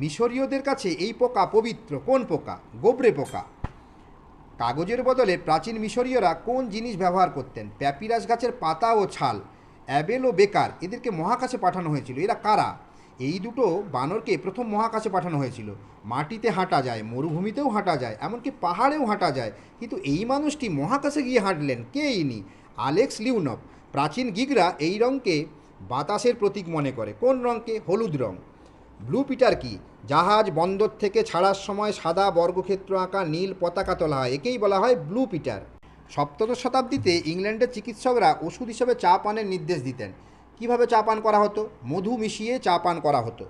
মিশরীয়দের কাছে এই পোকা পবিত্র। কোন পোকা? গোবরে পোকা। কাগজের বদলে প্রাচীন মিশরীয়রা কোন জিনিস ব্যবহার করতেন? প্যাপিরাস গাছের পাতা ও ছাল, অ্যাবেল ও বেকার, এদেরকে মহাকাশে পাঠানো হয়েছিল। এরা কারা? এই দুটো বানরকে প্রথম মহাকাশে পাঠানো হয়েছিল। মাটিতে হাঁটা যায়, মরুভূমিতেও হাঁটা যায়, এমনকি পাহাড়েও হাঁটা যায়। কিন্তু এই মানুষটি মহাকাশে গিয়ে হাঁটলেন। কে ইনি? আলেক্স লিউনভ প্রাচীন গিগরা এই রঙকে বাতাসের প্রতীক মনে করে। কোন রঙকে? হলুদ রং। ব্লু পিটার কি? জাহাজ বন্দর থেকে ছাড়ার সময় সাদা বর্গক্ষেত্র আঁকা নীল পতাকা তোলা হয়, একেই বলা হয় ব্লু পিটার। সপ্তদশ শতাব্দীতে ইংল্যান্ডের চিকিৎসকরা ওষুধ হিসেবে চা পানের নির্দেশ দিতেন। কীভাবে চা পান করা হতো? মধু মিশিয়ে চা পান করা হতো।